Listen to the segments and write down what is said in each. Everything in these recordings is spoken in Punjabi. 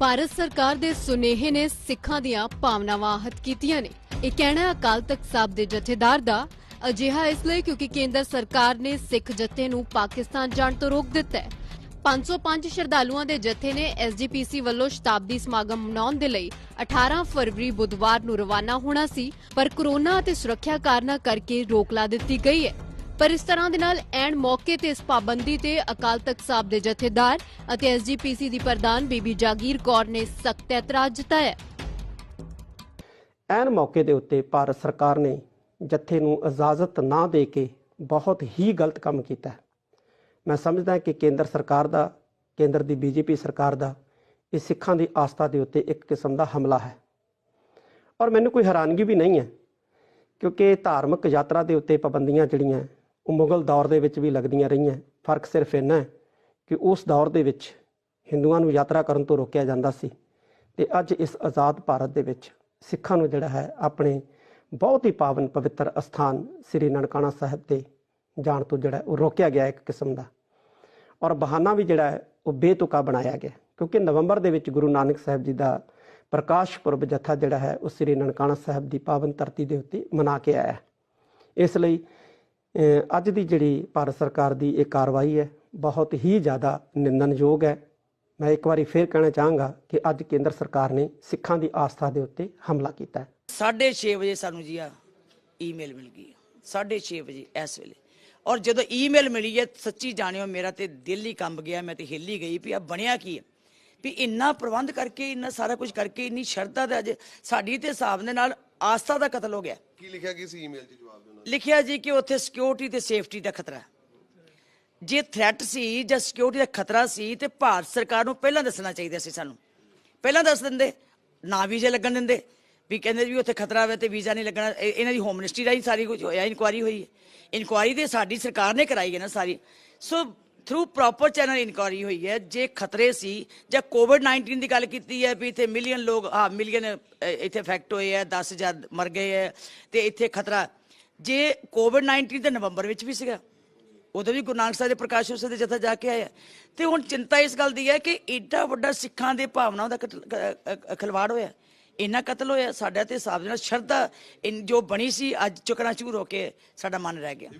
ਭਾਰਤ ਸਰਕਾਰ ਦੇ ਸੁਨੇਹੇ ਨੇ ਸਿੱਖਾਂ ਦੀਆਂ ਭਾਵਨਾਵਾਂ ਆਹਤ ਕੀਤੀਆਂ ਨੇ। ਇਹ ਕਹਿਣਾ ਅਕਾਲ ਤਖਤ ਸਾਹਿਬ ਦੇ ਜਥੇਦਾਰ ਦਾ ਅਜਿਹਾ ਇਸ ਲਈ ਕਿਉਂਕਿ ਕੇਂਦਰ ਸਰਕਾਰ ਨੇ ਸਿੱਖ ਜਥੇ ਨੂੰ ਪਾਕਿਸਤਾਨ ਜਾਣ ਤੋਂ ਰੋਕ ਦਿੱਤਾ ਹੈ। 505 ਸ਼ਰਧਾਲੂਆਂ ਦੇ ਜਥੇ ਨੇ ਐਸਜੀਪੀਸੀ ਵੱਲੋਂ ਸ਼ਤਾਬਦੀ ਸਮਾਗਮ ਮਨਾਉਣ ਦੇ ਲਈ 18 ਫਰਵਰੀ ਬੁੱਧਵਾਰ ਨੂੰ ਰਵਾਨਾ ਹੋਣਾ ਸੀ, ਪਰ ਕੋਰੋਨਾ ਅਤੇ ਸੁਰੱਖਿਆ ਕਾਰਨਾਂ ਕਰਕੇ ਰੋਕ ਲਾ ਦਿੱਤੀ ਗਈ ਹੈ। ਪਰ ਇਸ ਤਰ੍ਹਾਂ ਦੇ ਨਾਲ ਐਨ ਮੌਕੇ ਤੇ ਇਸ ਪਾਬੰਦੀ ਤੇ ਅਕਾਲ ਤਖਤ ਸਾਹਿਬ ਦੇ ਜਥੇਦਾਰ ਅਤੇ ਐਸਜੀਪੀਸੀ ਦੀ ਪ੍ਰਧਾਨ ਬੀਬੀ ਜਾਗੀਰ ਕੌਰ ਨੇ ਸਖਤ ਇਤਰਾਜ਼ ਜਤਾਇਆ। ਐਨ ਮੌਕੇ ਦੇ ਉੱਤੇ ਭਾਰਤ ਸਰਕਾਰ ਨੇ ਜੱਥੇ ਨੂੰ ਇਜਾਜ਼ਤ ਨਾ ਦੇ ਕੇ ਬਹੁਤ ਹੀ ਗਲਤ ਕੰਮ ਕੀਤਾ। ਮੈਂ ਸਮਝਦਾ ਕਿ ਕੇਂਦਰ ਸਰਕਾਰ ਦਾ, ਕੇਂਦਰ ਦੀ ਬੀਜੇਪੀ ਸਰਕਾਰ ਦਾ ਇਹ ਸਿੱਖਾਂ ਦੀ ਆਸਥਾ ਦੇ ਉੱਤੇ ਇੱਕ ਕਿਸਮ ਦਾ ਹਮਲਾ ਹੈ। ਔਰ ਮੈਨੂੰ ਕੋਈ ਹੈਰਾਨਗੀ ਵੀ ਨਹੀਂ ਹੈ, ਕਿਉਂਕਿ ਧਾਰਮਿਕ ਯਾਤਰਾ ਦੇ ਉੱਤੇ ਪਾਬੰਦੀਆਂ ਜਿਹੜੀਆਂ ਉਹ ਮੁਗਲ ਦੌਰ ਦੇ ਵਿੱਚ ਵੀ ਲੱਗਦੀਆਂ ਰਹੀਆਂ। ਫ਼ਰਕ ਸਿਰਫ ਇੰਨਾ ਹੈ ਕਿ ਉਸ ਦੌਰ ਦੇ ਵਿੱਚ ਹਿੰਦੂਆਂ ਨੂੰ ਯਾਤਰਾ ਕਰਨ ਤੋਂ ਰੋਕਿਆ ਜਾਂਦਾ ਸੀ ਤੇ ਅੱਜ ਇਸ ਆਜ਼ਾਦ ਭਾਰਤ ਦੇ ਵਿੱਚ ਸਿੱਖਾਂ ਨੂੰ ਜਿਹੜਾ ਹੈ ਆਪਣੇ ਬਹੁਤ ਹੀ ਪਾਵਨ ਪਵਿੱਤਰ ਅਸਥਾਨ ਸ੍ਰੀ ਨਨਕਾਣਾ ਸਾਹਿਬ ਤੇ ਜਾਣ ਤੋਂ ਜਿਹੜਾ ਉਹ ਰੋਕਿਆ ਗਿਆ ਇੱਕ ਕਿਸਮ ਦਾ। ਔਰ ਬਹਾਨਾ ਵੀ ਜਿਹੜਾ ਹੈ ਉਹ ਬੇਤੁਕਾ ਬਣਾਇਆ ਗਿਆ ਕਿਉਂਕਿ ਨਵੰਬਰ ਦੇ ਵਿੱਚ ਗੁਰੂ ਨਾਨਕ ਸਾਹਿਬ ਜੀ ਦਾ ਪ੍ਰਕਾਸ਼ ਪੁਰਬ ਜਥਾ ਜਿਹੜਾ ਹੈ ਉਹ ਸ੍ਰੀ ਨਨਕਾਣਾ ਸਾਹਿਬ ਦੀ ਪਾਵਨ ਧਰਤੀ ਦੇ ਉੱਤੇ ਮਨਾ ਕੇ ਆਇਆ ਇਸ ਲਈ ਅੱਜ ਦੀ ਜਿਹੜੀ ਭਾਰਤ ਸਰਕਾਰ ਦੀ ਇਹ ਕਾਰਵਾਈ ਹੈ, ਬਹੁਤ ਹੀ ਜ਼ਿਆਦਾ ਨਿੰਦਨਯੋਗ ਹੈ। ਮੈਂ ਇੱਕ ਵਾਰੀ ਫੇਰ ਕਹਿਣਾ ਚਾਹਾਂਗਾ ਕਿ ਅੱਜ ਕੇਂਦਰ ਸਰਕਾਰ ਨੇ ਸਿੱਖਾਂ ਦੀ ਆਸਥਾ ਦੇ ਉੱਤੇ ਹਮਲਾ ਕੀਤਾ ਹੈ। 6:30 ਵਜੇ ਸਾਨੂੰ ਜੀ ਆ ਈਮੇਲ ਮਿਲ ਗਈ 6:30 ਵਜੇ ਇਸ ਵੇਲੇ। ਔਰ ਜਦੋਂ ਈਮੇਲ ਮਿਲੀ ਹੈ, ਸੱਚੀ ਜਾਣਿਓ ਮੇਰਾ ਤੇ ਦਿਲ ਹੀ ਕੰਬ ਗਿਆ, ਮੈਂ ਤੇ ਹਿੱਲੀ ਗਈ ਵੀ ਆ, ਬਣਿਆ ਕੀ ਹੈ? ਵੀ ਇੰਨਾ ਪ੍ਰਬੰਧ ਕਰਕੇ ਇੰਨਾ ਸਾਰਾ ਕੁਝ ਕਰਕੇ ਇੰਨੀ ਸ਼ਰਧਾ ਦਾ ਅੱਜ ਸਾਡੀ ਤੇ ਹਿਸਾਬ ਦੇ ਨਾਲ ਆਸਥਾ ਦਾ ਕਤਲ ਹੋ ਗਿਆ। ਕੀ ਲਿਖਿਆ ਗਿਆ ਸੀ ਈਮੇਲ 'ਚ ਜਵਾਬ ਦੇ? ਨਾਲ ਲਿਖਿਆ ਜੀ ਕਿ ਉੱਥੇ ਸਿਕਿਉਰਿਟੀ ਤੇ ਸੇਫਟੀ ਦਾ ਖਤਰਾ। ਜੇ ਥ੍ਰੈਟ ਸੀ ਜਾਂ ਸਿਕਿਉਰਿਟੀ ਦਾ ਖਤਰਾ ਸੀ ਤੇ ਭਾਰਤ ਸਰਕਾਰ ਨੂੰ ਪਹਿਲਾਂ ਦੱਸਣਾ ਚਾਹੀਦਾ ਸੀ ਸਾਨੂੰ। ਪਹਿਲਾਂ ਦੱਸ ਦਿੰਦੇ ਨਾ ਵੀਜ਼ੇ ਲੱਗਣ ਦਿੰਦੇ ਵੀ ਕਹਿੰਦੇ ਵੀ ਉੱਥੇ ਖਤਰਾ ਹੋਵੇ ਤੇ ਵੀਜ਼ਾ ਨਹੀਂ ਲੱਗਣਾ ਇਹ- ਇਹਨਾਂ ਦੀ ਹੋਮ ਮਿਨਿਸਟਰੀ ਰਾਹੀਂ ਸਾਰੀ ਕੁਝ ਹੋਇਆ ਇਨਕੁਆਰੀ ਹੋਈ ਹੈ। ਇਨਕੁਆਰੀ ਤੇ ਸਾਡੀ ਸਰਕਾਰ ਨੇ ਕਰਾਈ ਹੈ ਨਾ ਸਾਰੀ। So through proper channel enquiry ਹੋਈ ਹੈ, ਜੇ ਖਤਰੇ ਸੀ, ਜਾਂ ਕੋਵਿਡ 19 ਦੀ ਗੱਲ ਕੀਤੀ ਹੈ ਵੀ ਇੱਥੇ ਮਿਲੀਅਨ ਲੋਕ, ਹਾਂ ਮਿਲੀਅਨ ਇੱਥੇ ਇਫੈਕਟ ਹੋਏ ਆ 10000 ਮਰ ਗਏ ਹੈ, ਤੇ ਇੱਥੇ ਖਤਰਾ, ਜੇ ਕੋਵਿਡ 19 ਦੇ ਨਵੰਬਰ ਵਿੱਚ ਵੀ ਸੀਗਾ, ਉਦੋਂ ਵੀ ਗੁਰੂ ਨਾਨਕ ਸਾਹਿਬ ਦੇ ਪ੍ਰਕਾਸ਼ ਉਤਸਵ ਦੇ ਜਥਾ ਜਾ ਕੇ ਆਇਆ ਤੇ ਹੁਣ ਚਿੰਤਾ ਇਸ ਗੱਲ ਦੀ ਹੈ ਕਿ ਏਡਾ ਵੱਡਾ ਸਿੱਖਾਂ ਦੇ ਭਾਵਨਾਵਾਂ ਦਾ ਕਤਲ- ਖਿਲਵਾੜ ਹੋਇਆ ਇੰਨਾ ਕਤਲ ਹੋਇਆ, ਸਾਡਾ ਤੇ ਹਿਸਾਬ ਦੇ ਨਾਲ ਸ਼ਰਧਾ, ਇਨ- ਜੋ ਬਣੀ ਸੀ, ਅੱਜ ਚੁਕਣਾ ਚੂਰ ਹੋ ਕੇ ਸਾਡਾ ਮਨ ਰਹਿ ਗਿਆ।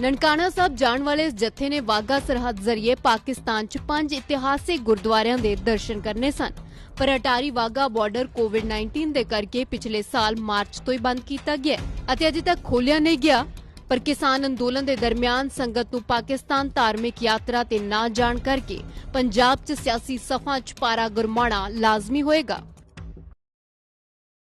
ਨਨਕਾਣਾ ਸਾਹਿਬ ਜਾਣ ਵਾਲੇ ਇਸ ਜਥੇ ਨੇ ਵਾਗਾ ਸਰਹੱਦ ਜ਼ਰੀਏ ਪਾਕਿਸਤਾਨ 'ਚ ਪੰਜ ਇਤਿਹਾਸਿਕ ਗੁਰਦੁਆਰਿਆਂ ਦੇ ਦਰਸ਼ਨ ਕਰਨੇ ਸਨ। ਪਰ ਅਟਾਰੀ ਵਾਗਾ ਬਾਰਡਰ ਕੋਵਿਡ-19 ਦੇ ਕਰਕੇ ਪਿਛਲੇ ਸਾਲ ਮਾਰਚ ਤੋਂ ਹੀ ਬੰਦ ਕੀਤਾ ਗਿਆ ਅਤੇ ਅਜੇ ਤੱਕ ਖੋਲਿਆ ਨਹੀਂ ਗਿਆ। ਪਰ ਕਿਸਾਨ ਅੰਦੋਲਨ ਦੇ ਦਰਮਿਆਨ ਸੰਗਤ ਨੂੰ ਪਾਕਿਸਤਾਨ ਧਾਰਮਿਕ ਯਾਤਰਾ ਤੇ ਨਾ ਜਾਣ ਕਰਕੇ ਪੰਜਾਬ 'ਚ ਸਿਆਸੀ ਸਫਾ 'ਚ ਪਾਰਾ ਗੁਰਮਾਣਾ ਲਾਜ਼ਮੀ ਹੋਏਗਾ।